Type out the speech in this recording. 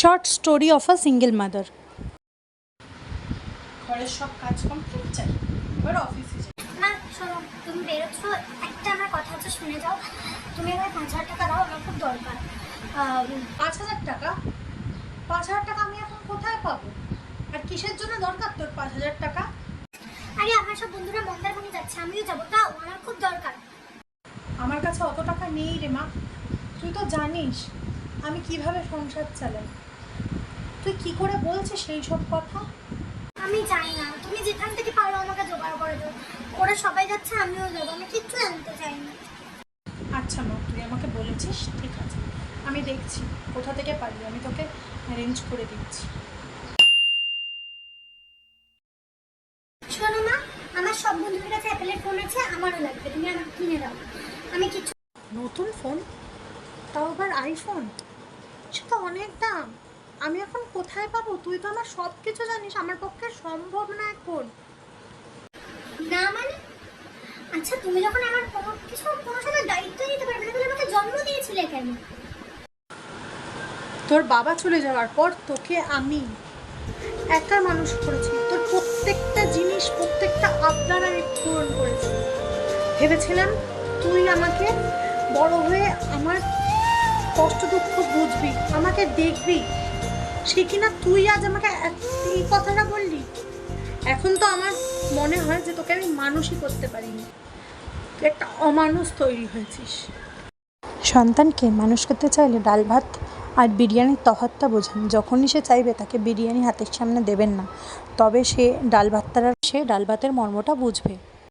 Short story of a single mother ঘরের সব কাজ কমপ্লিট চাই এবার অফিসে যাই মা শোনো তুমি বেরোচ্ছ একটা আমার কথা হচ্ছে শুনে যাও। তুমি আমার পাঁচ হাজার টাকা দাও আমার খুব দরকার। পাঁচ হাজার টাকা? পাঁচ হাজার টাকা আমি এখন কোথায় পাবো? আর কিসের জন্য দরকার তোর পাঁচ হাজার টাকা? আরে আমার সব বন্ধুরা মন্দারমণি যাচ্ছে আমিও যাব তাও আমার খুব দরকার। আমার কাছে অত টাকা নেই রে মা। তুই তো জানিস আমি কীভাবে সংসার চালাই। তুই কি করে বলছিস সেই সব কথা? আমি জানি না। তুমি যেখান থেকে পারো আমাকে জোগাড় করে দাও। ওরা সবাই যাচ্ছে আমিও যাব। আমি কিচ্ছু জানতে চাই না। আচ্ছা মা তুই আমাকে বলেছিস? ঠিক আছে। আমি দেখছি। কোথা থেকে পারি? আমি তোকে অ্যারেঞ্জ করে দিচ্ছি। শোনো মা আমার সব বন্ধুদের কাছে অ্যাপেলের ফোন আছে আমারও লাগবে। তুমি আমাকে কিনে দাও। আমি কিছু নতুন ফোন তাও আবার আইফোন সে তো অনেক দাম। আমি এখন কোথায় পাবো? তুই তো আমার সব কিছু জানিস আমার পক্ষে সম্ভব না এখন। না মানে? আচ্ছা তুমি যখন আমার কোনো কিছু কোনো সময় দায়িত্ব নিতে পারবে না তাহলে আমাকে জন্ম দিয়েছিলে কেন? তোর বাবা চলে যাওয়ার পর তোকে আমি একা মানুষ করেছি। তোর প্রত্যেকটা জিনিস প্রত্যেকটা আবদার আমি পূরণ করেছি। ভেবেছিলাম তুই আমাকে বড় হয়ে আমার কষ্ট দুঃখ বুঝবি আমাকে দেখবি। সে কিনা তুই আজ আমাকে এই কথাটা বললি? এখন তো আমার মনে হয় যে তোকে আমি মানুষই করতে পারিনি। তুই একটা অমানুষ তৈরি হয়েছিস। সন্তানকে মানুষ করতে চাইলে ডাল ভাত আর বিরিয়ানির তফাতটা বোঝান। যখনই সে চাইবে তাকে বিরিয়ানি হাতের সামনে দেবেন না। তবে সে ডাল ভাতটার সে ডাল ভাতের মর্মটা বুঝবে।